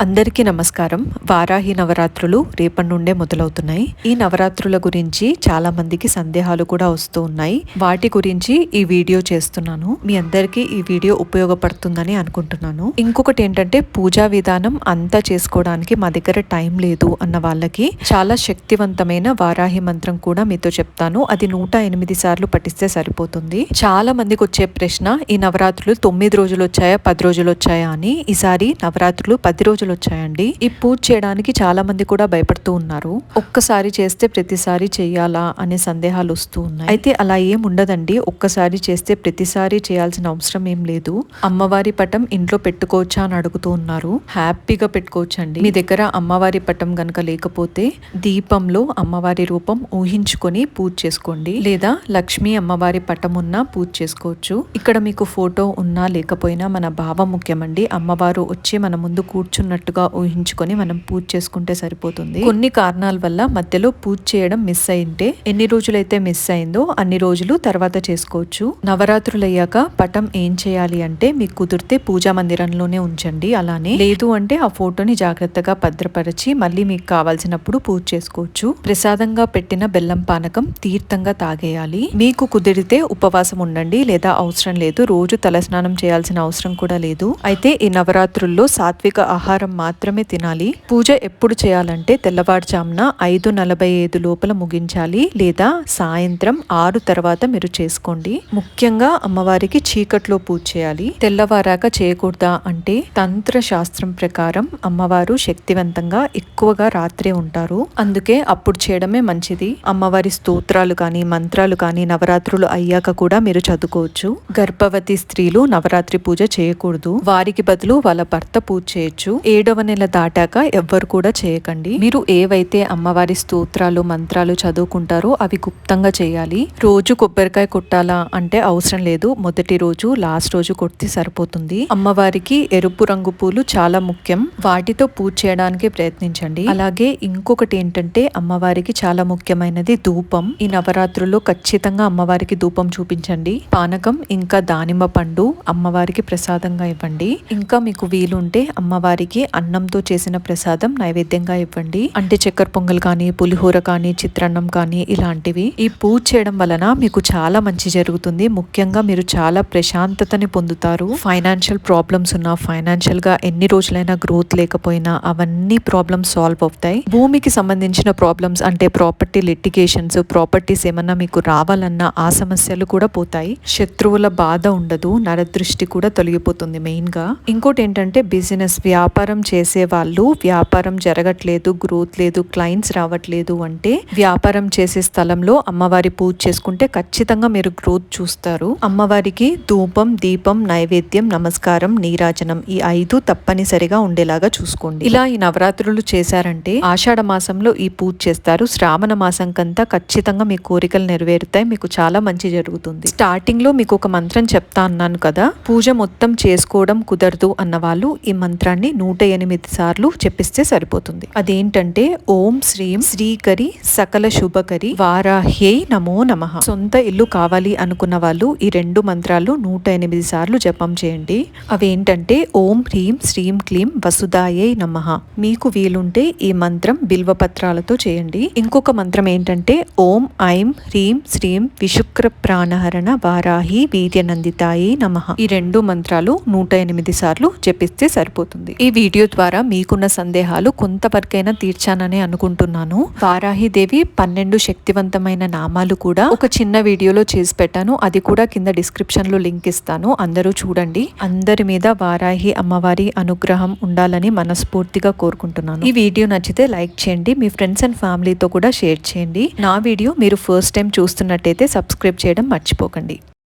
అందరికీ నమస్కారం. వారాహి నవరాత్రులు రేపటి నుండే మొదలవుతున్నాయి. ఈ నవరాత్రుల గురించి చాలా మందికి సందేహాలు కూడా వస్తూ ఉన్నాయి. వాటి గురించి ఈ వీడియో చేస్తున్నాను. మీ అందరికీ ఈ వీడియో ఉపయోగపడుతుందని అనుకుంటున్నాను. ఇంకొకటి ఏంటంటే పూజా విధానం అంతా చేసుకోవడానికి మా దగ్గర టైం లేదు అన్న వాళ్ళకి చాలా శక్తివంతమైన వారాహి మంత్రం కూడా మీతో చెప్తాను. అది నూట ఎనిమిది సార్లు పఠిస్తే సరిపోతుంది. చాలా మందికి వచ్చే ప్రశ్న ఈ నవరాత్రులు తొమ్మిది రోజులు వచ్చాయా పది రోజులు వచ్చాయా అని. ఈసారి నవరాత్రులు పది రోజులు రోజులు వచ్చాయండి ఈ పూజ చేయడానికి చాలా మంది కూడా భయపడుతూ ఉన్నారు. ఒక్కసారి చేస్తే ప్రతిసారి చేయాలా అనే సందేహాలు వస్తూ ఉన్నాయి. అయితే అలా ఏం ఉండదండి. ఒక్కసారి చేస్తే ప్రతిసారి చేయాల్సిన అవసరం ఏం లేదు. అమ్మవారి పటం ఇంట్లో పెట్టుకోవచ్చా అని అడుగుతూ ఉన్నారు. హ్యాపీగా పెట్టుకోవచ్చు అండి మీ దగ్గర అమ్మవారి పటం గనక లేకపోతే దీపంలో అమ్మవారి రూపం ఊహించుకొని పూజ చేసుకోండి. లేదా లక్ష్మీ అమ్మవారి పటం ఉన్నా పూజ చేసుకోవచ్చు. ఇక్కడ మీకు ఫోటో ఉన్నా లేకపోయినా మన భావం ముఖ్యమండి. అమ్మవారు వచ్చి మన ముందు కూర్చున్న ఉన్నట్టుగా ఊహించుకొని మనం పూజ చేసుకుంటే సరిపోతుంది. కొన్ని కారణాల వల్ల మధ్యలో పూజ చేయడం మిస్ అయింటే ఎన్ని రోజులైతే మిస్ అయిందో అన్ని రోజులు తర్వాత చేసుకోవచ్చు. నవరాత్రులు అయ్యాక పటం ఏం చేయాలి అంటే మీకు కుదిరితే పూజా మందిరంలోనే ఉంచండి అలానే. లేదు అంటే ఆ ఫోటోని జాగ్రత్తగా భద్రపరిచి మళ్ళీ మీకు కావాల్సినప్పుడు పూజ చేసుకోవచ్చు. ప్రసాదంగా పెట్టిన బెల్లం పానకం తీర్థంగా తాగేయాలి. మీకు కుదిరితే ఉపవాసం ఉండండి లేదా అవసరం లేదు. రోజు తలస్నానం చేయాల్సిన అవసరం కూడా లేదు. అయితే ఈ నవరాత్రుల్లో సాత్విక ఆహారం ఆహారం మాత్రమే తినాలి. పూజ ఎప్పుడు చేయాలంటే తెల్లవారుజామున ఐదు నలభై ఐదు లోపల ముగించాలి లేదా సాయంత్రం ఆరు తర్వాత మీరు చేసుకోండి. ముఖ్యంగా అమ్మవారికి చీకట్లో పూజ చేయాలి. తెల్లవారాక చేయకూడదా అంటే తంత్ర శాస్త్రం ప్రకారం అమ్మవారు శక్తివంతంగా ఎక్కువగా రాత్రే ఉంటారు. అందుకే అప్పుడు చేయడమే మంచిది. అమ్మవారి స్తోత్రాలు కానీ మంత్రాలు కానీ నవరాత్రులు అయ్యాక కూడా మీరు చదువుకోవచ్చు. గర్భవతి స్త్రీలు నవరాత్రి పూజ చేయకూడదు. వారికి బదులు వాళ్ళ భర్త పూజ చేయొచ్చు. ఏడవ నెల దాటాక ఎవ్వరు కూడా చేయకండి. మీరు ఏవైతే అమ్మవారి స్తోత్రాలు మంత్రాలు చదువుకుంటారో అవి గుప్తంగా చేయాలి. రోజు కొబ్బరికాయ కొట్టాలా అంటే అవసరం లేదు. మొదటి రోజు లాస్ట్ రోజు కొట్టి సరిపోతుంది. అమ్మవారికి ఎరుపు రంగు పూలు చాలా ముఖ్యం. వాటితో పూజ చేయడానికి ప్రయత్నించండి. అలాగే ఇంకొకటి ఏంటంటే అమ్మవారికి చాలా ముఖ్యమైనది ధూపం. ఈ నవరాత్రుల్లో ఖచ్చితంగా అమ్మవారికి ధూపం చూపించండి. పానకం ఇంకా దానిమ్మ పండు అమ్మవారికి ప్రసాదంగా ఇవ్వండి. ఇంకా మీకు వీలుంటే అమ్మవారికి అన్నంతో చేసిన ప్రసాదం నైవేద్యంగా ఇవ్వండి. అంటే చక్కెర పొంగల్ కానీ పులిహోర కానీ చిత్రాన్నం కానీ ఇలాంటివి ఈ పూజ చేయడం వలన మీకు చాలా మంచి జరుగుతుంది. ముఖ్యంగా మీరు చాలా ప్రశాంతతని పొందుతారు. ఫైనాన్షియల్ ప్రాబ్లమ్స్ ఉన్నా ఫైనాన్షియల్గా ఎన్ని రోజులైనా గ్రోత్ లేకపోయినా అవన్నీ ప్రాబ్లమ్స్ సాల్వ్ అవుతాయి. భూమికి సంబంధించిన ప్రాబ్లమ్స్ అంటే ప్రాపర్టీ లిటిగేషన్స్ ప్రాపర్టీస్ ఏమన్నా మీకు రావాలన్నా ఆ సమస్యలు కూడా పోతాయి. శత్రువుల బాధ ఉండదు నరదృష్టి కూడా తొలగిపోతుంది మెయిన్గా. ఇంకోటి ఏంటంటే బిజినెస్ వ్యాపారం వ్యాపారం చేసే వాళ్ళు వ్యాపారం జరగట్లేదు గ్రోత్ లేదు క్లయింట్స్ రావట్లేదు అంటే వ్యాపారం చేసే స్థలంలో అమ్మవారి పూజ చేసుకుంటే ఖచ్చితంగా మీరు గ్రోత్ చూస్తారు. అమ్మవారికి ధూపం దీపం నైవేద్యం నమస్కారం నీరాజనం ఈ ఐదు తప్పనిసరిగా ఉండేలాగా చూసుకోండి. ఇలా ఈ నవరాత్రులు చేశారంటే ఆషాఢ మాసంలో ఈ పూజ చేస్తారు. శ్రావణ మాసం కంతా ఖచ్చితంగా మీ కోరికలు నెరవేరుతాయి. మీకు చాలా మంచి జరుగుతుంది. స్టార్టింగ్లో మీకు ఒక మంత్రం చెప్తా అన్నాను కదా పూజ మొత్తం చేసుకోవడం కుదరదు అన్న వాళ్ళు ఈ మంత్రాన్ని నూట ఎనిమిది సార్లు చెప్పిస్తే సరిపోతుంది. అదేంటంటే ఓం శ్రీం శ్రీకరి సకల శుభకరి వారాహ్యై నమో నమ. సొంత ఇల్లు కావాలి అనుకున్న వాళ్ళు ఈ రెండు మంత్రాలు నూట ఎనిమిది సార్లు జపం చేయండి. అవేంటంటే ఓం హ్రీం శ్రీం క్లీం వసుదాయై నమ. మీకు వీలుంటే ఈ మంత్రం బిల్వపత్రాలతో చేయండి. ఇంకొక మంత్రం ఏంటంటే ఓం ఐం హ్రీం శ్రీం విశుక్ర ప్రాణహరణ వారాహి వీర్యనందితాయి నమ. ఈ రెండు మంత్రాలు నూట ఎనిమిది సార్లు జపిస్తే సరిపోతుంది. ఈ వీడియో వీడియో ద్వారా మీకున్న సందేహాలు కొంతవరకైనా తీర్చానని అనుకుంటున్నాను. వారాహిదేవి పన్నెండు శక్తివంతమైన నామాలు కూడా ఒక చిన్న వీడియోలో చేసి పెట్టాను. అది కూడా కింద డిస్క్రిప్షన్లో లింక్ ఇస్తాను. అందరూ చూడండి. అందరి మీద వారాహి అమ్మవారి అనుగ్రహం ఉండాలని మనస్ఫూర్తిగా కోరుకుంటున్నాను. ఈ వీడియో నచ్చితే లైక్ చేయండి. మీ ఫ్రెండ్స్ అండ్ ఫ్యామిలీతో కూడా షేర్ చేయండి. నా వీడియో మీరు ఫస్ట్ టైం చూస్తున్నట్టయితే సబ్స్క్రైబ్ చేయడం మర్చిపోకండి.